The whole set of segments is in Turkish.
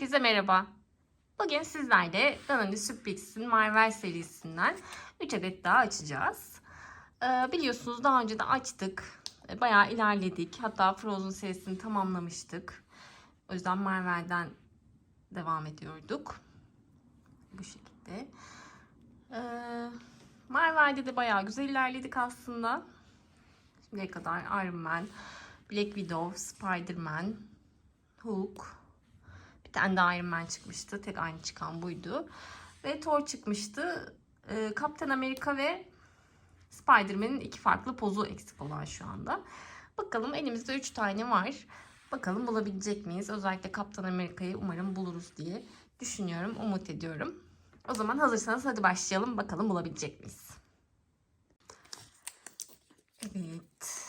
Herkese merhaba. Bugün sizlerle Danone Suprix'in Marvel serisinden 3 adet daha açacağız. Ee, biliyorsunuz daha önce de açtık. Ee, Bayağı ilerledik. Hatta Frozen serisini tamamlamıştık. O yüzden Marvel'den devam ediyorduk. Bu şekilde. Ee, Marvel'de de bayağı güzel ilerledik aslında. Şimdiye kadar Iron Man, Black Widow, Spider-Man, Hulk, bir tane de Iron Man çıkmıştı. Tek aynı çıkan buydu. Ve Thor çıkmıştı. Ee, Kaptan Amerika ve Spider-Man'in iki farklı pozu eksik olan şu anda. Bakalım elimizde 3 tane var. Bakalım bulabilecek miyiz? Özellikle Kaptan Amerika'yı umarım buluruz diye düşünüyorum, umut ediyorum. O zaman hazırsanız hadi başlayalım. Bakalım bulabilecek miyiz? Evet.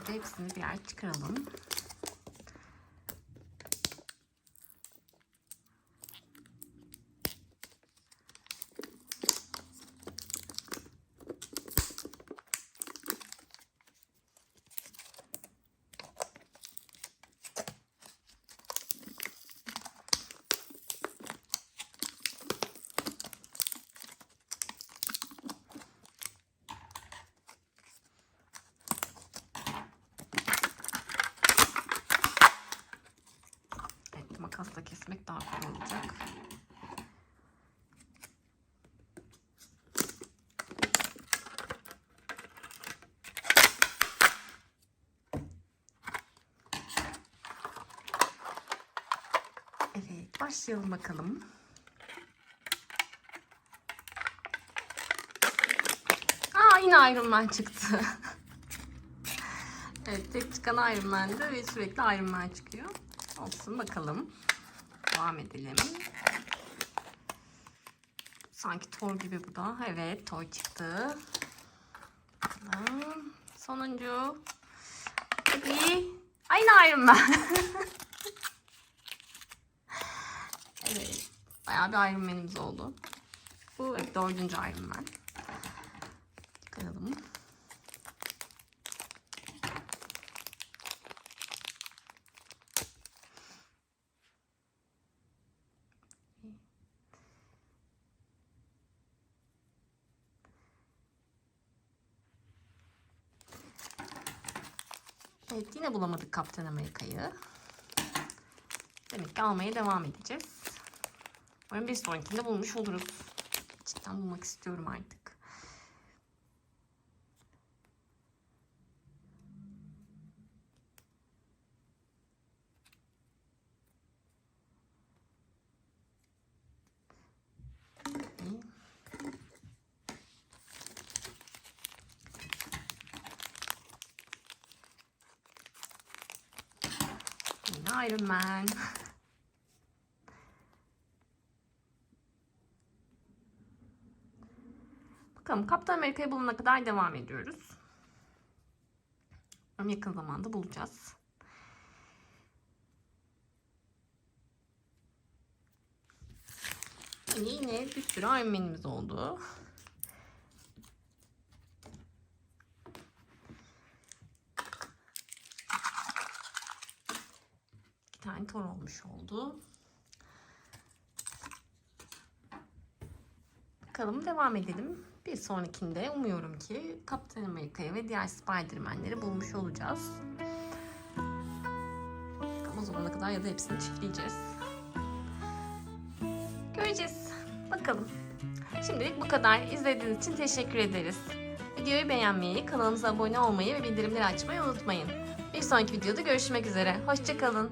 Önce hepsini birer çıkaralım. Evet, makasla kesmek daha kolay olacak. Evet, başlayalım bakalım. Aa, yine Iron Man çıktı. evet, tek çıkan Iron Man'di ve sürekli Iron Man çıkıyor. Olsun bakalım. Devam edelim. Sanki Thor gibi bu da. Evet Thor çıktı. Sonuncu. Hadi. Aynı Iron Man. evet. Bayağı bir Iron Man'imiz oldu. Bu evet, dördüncü Iron Man. Çıkaralım. Evet yine bulamadık Kaptan Amerika'yı. Demek ki almaya devam edeceğiz. Umarım bir sonrakinde bulmuş oluruz. Cidden bulmak istiyorum artık. Yine Iron Man. Bakalım Kaptan Amerika'yı bulana kadar devam ediyoruz. Umarım yakın zamanda bulacağız. Yine bir sürü Iron Man'imiz oldu. Tor olmuş oldu. Bakalım devam edelim. Bir sonrakinde umuyorum ki Kaptan Amerika'yı ve diğer Spider-Man'leri bulmuş olacağız. Ama zamana kadar ya da hepsini çiftleyeceğiz. Göreceğiz. Bakalım. Şimdilik bu kadar. İzlediğiniz için teşekkür ederiz. Videoyu beğenmeyi, kanalımıza abone olmayı ve bildirimleri açmayı unutmayın. Bir sonraki videoda görüşmek üzere. Hoşçakalın.